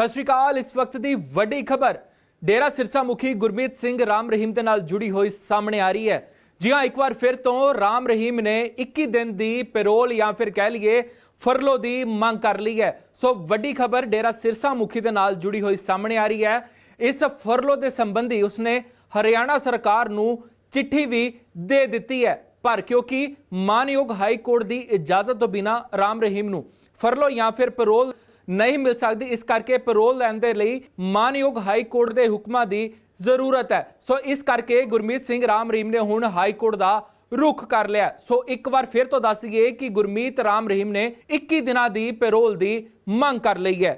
ਸਤਿ ਸ਼੍ਰੀ ਅਕਾਲ। ਇਸ ਵਕਤ ਦੀ ਵੱਡੀ ਖਬਰ, ਡੇਰਾ ਸਿਰਸਾ ਮੁਖੀ ਗੁਰਮੀਤ ਸਿੰਘ ਰਾਮ ਰਹੀਮ ਦੇ ਨਾਲ ਜੁੜੀ ਹੋਈ ਸਾਹਮਣੇ ਆ ਰਹੀ ਹੈ। ਜੀ ਹਾਂ, ਇੱਕ ਵਾਰ ਫਿਰ ਤੋਂ ਰਾਮ ਰਹੀਮ ਨੇ 21 ਦਿਨ ਦੀ ਪੈਰੋਲ ਜਾਂ ਫਿਰ ਕਹਿ ਲਈਏ ਫਰਲੋ ਦੀ ਮੰਗ ਕਰ ਲਈ ਹੈ। ਸੋ ਵੱਡੀ ਖਬਰ, ਡੇਰਾ ਸਿਰਸਾ ਮੁਖੀ ਦੇ ਨਾਲ ਜੁੜੀ ਹੋਈ ਸਾਹਮਣੇ ਆ ਰਹੀ ਹੈ। ਇਸ ਫਰਲੋ ਦੇ ਸੰਬੰਧੀ ਉਸਨੇ ਹਰਿਆਣਾ ਸਰਕਾਰ ਨੂੰ ਚਿੱਠੀ ਵੀ ਦੇ ਦਿੱਤੀ ਹੈ। ਪਰ ਕਿਉਂਕਿ ਮਾਨਯੋਗ ਹਾਈ ਕੋਰਟ ਦੀ ਇਜਾਜ਼ਤ ਤੋਂ ਬਿਨਾ ਰਾਮ ਰਹੀਮ ਨੂੰ ਫਰਲੋ ਜਾਂ ਫਿਰ ਪੈਰੋਲ ਨਹੀਂ ਮਿਲ ਸਕਦੀ। ਇਸ ਕਰਕੇ ਪੈਰੋਲ ਲੈਣ ਦੇ ਲਈ ਮਾਨਯੋਗ ਹਾਈ ਕੋਰਟ ਦੇ ਹੁਕਮਾਂ ਦੀ ਜ਼ਰੂਰਤ ਹੈ। ਸੋ ਇਸ ਕਰਕੇ ਗੁਰਮੀਤ ਸਿੰਘ ਰਾਮ ਰਹੀਮ ਨੇ ਹੁਣ ਹਾਈ ਕੋਰਟ ਦਾ ਰੁਖ ਕਰ ਲਿਆ ਸੋ ਇੱਕ ਵਾਰ ਫਿਰ ਤੋਂ ਦੱਸ ਦਈਏ ਕਿ ਗੁਰਮੀਤ ਰਾਮ ਰਹੀਮ ਨੇ 21 ਦਿਨਾਂ ਦੀ ਪੈਰੋਲ ਦੀ ਮੰਗ ਕਰ ਲਈ ਹੈ।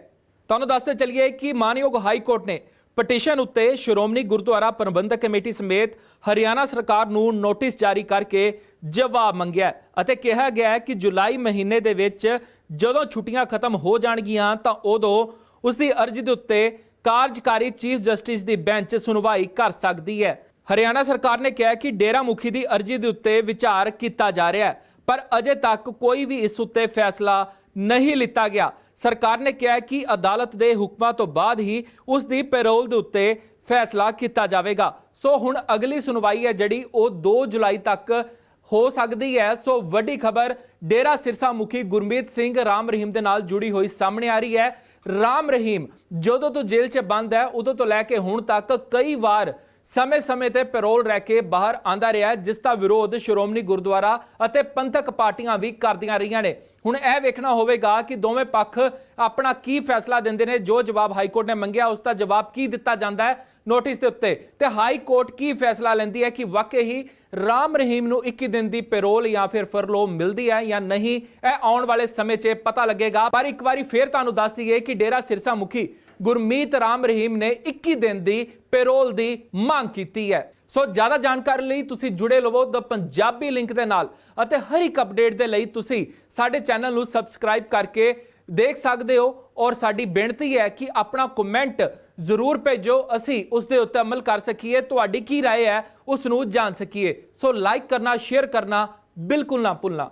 ਤੁਹਾਨੂੰ ਦੱਸਦੇ ਚਲੀਏ ਕਿ ਮਾਨਯੋਗ ਹਾਈ ਕੋਰਟ ਨੇ ਪਟੀਸ਼ਨ ਉੱਤੇ ਸ਼੍ਰੋਮਣੀ ਗੁਰਦੁਆਰਾ ਪ੍ਰਬੰਧਕ ਕਮੇਟੀ ਸਮੇਤ ਹਰਿਆਣਾ ਸਰਕਾਰ ਨੂੰ ਨੋਟਿਸ ਜਾਰੀ ਕਰਕੇ ਜਵਾਬ ਮੰਗਿਆ ਅਤੇ ਕਿਹਾ ਗਿਆ ਕਿ ਜੁਲਾਈ ਮਹੀਨੇ ਦੇ ਵਿੱਚ ਜਦੋਂ ਛੁੱਟੀਆਂ ਖਤਮ ਹੋ ਜਾਣਗੀਆਂ ਤਾਂ ਉਦੋਂ ਉਸ ਦੀ ਅਰਜ਼ੀ ਦੇ ਉੱਤੇ ਕਾਰਜਕਾਰੀ ਚੀਫ ਜਸਟਿਸ ਦੀ ਬੈਂਚ ਸੁਣਵਾਈ ਕਰ ਸਕਦੀ ਹੈ। ਹਰਿਆਣਾ ਸਰਕਾਰ ਨੇ ਕਿਹਾ ਕਿ ਡੇਰਾ ਮੁਖੀ ਦੀ ਅਰਜ਼ੀ ਦੇ ਉੱਤੇ ਵਿਚਾਰ ਕੀਤਾ ਜਾ ਰਿਹਾ ਹੈ। ਪਰ ਅਜੇ ਤੱਕ ਕੋਈ ਵੀ ਇਸ ਉੱਤੇ ਫੈਸਲਾ ਨਹੀਂ ਲਿੱਤਾ ਗਿਆ। ਸਰਕਾਰ ਨੇ ਕਿਹਾ ਕਿ ਅਦਾਲਤ ਦੇ ਹੁਕਮਾਂ ਤੋਂ ਬਾਅਦ ਹੀ ਉਸ ਦੀ ਪੈਰੋਲ ਦੇ ਉੱਤੇ ਫੈਸਲਾ ਕੀਤਾ ਜਾਵੇਗਾ। ਸੋ ਹੁਣ ਅਗਲੀ ਸੁਣਵਾਈ ਹੈ ਜਿਹੜੀ ਉਹ 2 ਜੁਲਾਈ ਤੱਕ ਹੋ ਸਕਦੀ ਹੈ। ਸੋ ਵੱਡੀ ਖਬਰ ਡੇਰਾ ਸਿਰਸਾ ਮੁਖੀ ਗੁਰਮੀਤ ਸਿੰਘ ਰਾਮ ਰਹੀਮ ਦੇ ਨਾਲ ਜੁੜੀ ਹੋਈ ਸਾਹਮਣੇ ਆ ਰਹੀ ਹੈ। ਰਾਮ ਰਹੀਮ ਜਦੋਂ ਤੋਂ ਜੇਲ੍ਹ 'ਚ ਬੰਦ ਹੈ, ਉਦੋਂ ਤੋਂ ਲੈ ਕੇ ਹੁਣ ਤੱਕ ਕਈ ਵਾਰ ਸਮੇਂ-ਸਮੇਂ ਤੇ ਪੈਰੋਲ ਰਹਿ ਕੇ ਬਾਹਰ ਆਂਦਾ ਰਿਹਾ ਹੈ, ਜਿਸ ਦਾ ਵਿਰੋਧ ਸ਼੍ਰੋਮਣੀ ਗੁਰਦੁਆਰਾ ਅਤੇ ਪੰਥਕ ਪਾਰਟੀਆਂ ਵੀ ਕਰਦੀਆਂ ਰਹੀਆਂ ਨੇ। ਹੁਣ ਇਹ ਵੇਖਣਾ ਹੋਵੇਗਾ ਕਿ ਦੋਵੇਂ ਪੱਖ ਆਪਣਾ ਕੀ ਫੈਸਲਾ ਦਿੰਦੇ ਨੇ ਜੋ ਜਵਾਬ ਹਾਈ ਕੋਰਟ ਨੇ ਮੰਗਿਆ ਉਸ ਦਾ ਜਵਾਬ ਕੀ ਦਿੱਤਾ ਜਾਂਦਾ ਹੈ? ਨੋਟਿਸ ਦੇ ਉੱਤੇ। ਤੇ ਹਾਈ ਕੋਰਟ ਕੀ ਫੈਸਲਾ ਲੈਂਦੀ ਹੈ ਕਿ ਵਾਕਈ ਹੀ ਰਾਮ ਰਹੀਮ ਨੂੰ 21 ਦਿਨ ਦੀ ਪੈਰੋਲ ਜਾਂ ਫਿਰ ਫਰਲੋ ਮਿਲਦੀ ਹੈ ਜਾਂ ਨਹੀਂ, ਇਹ ਆਉਣ ਵਾਲੇ ਸਮੇਂ 'ਚ ਪਤਾ ਲੱਗੇਗਾ। ਪਰ ਇੱਕ ਵਾਰੀ ਫੇਰ ਤੁਹਾਨੂੰ ਦੱਸ ਦਈਏ ਕਿ ਡੇਰਾ ਸਿਰਸਾ ਮੁਖੀ ਗੁਰਮੀਤ ਰਾਮ ਰਹੀਮ ਨੇ 21 ਦਿਨ ਦੀ ਪੈਰੋਲ ਦੀ ਮੰਗ ਕੀਤੀ ਹੈ। ਸੋ ਜ਼ਿਆਦਾ ਜਾਣਕਾਰੀ ਲਈ ਤੁਸੀਂ ਜੁੜੇ ਰਹੋ ਦ ਪੰਜਾਬੀ ਲਿੰਕ ਦੇ ਨਾਲ ਅਤੇ ਹਰ ਇੱਕ ਅਪਡੇਟ ਦੇ ਲਈ ਤੁਸੀਂ ਸਾਡੇ ਚੈਨਲ ਨੂੰ ਸਬਸਕ੍ਰਾਈਬ ਕਰਕੇ ਦੇਖ ਸਕਦੇ ਹੋ ਔਰ ਸਾਡੀ ਬੇਨਤੀ ਹੈ ਕਿ ਆਪਣਾ ਕਮੈਂਟ ਜ਼ਰੂਰ ਭੇਜੋ ਅਸੀਂ ਉਸ ਦੇ ਉੱਤੇ ਅਮਲ ਕਰ ਸਕੀਏ ਤੁਹਾਡੀ ਕੀ رائے ਹੈ ਉਸ ਨੂੰ ਜਾਣ ਸਕੀਏ ਸੋ ਲਾਈਕ ਕਰਨਾ ਸ਼ੇਅਰ ਕਰਨਾ ਬਿਲਕੁਲ ਨਾ ਭੁੱਲਣਾ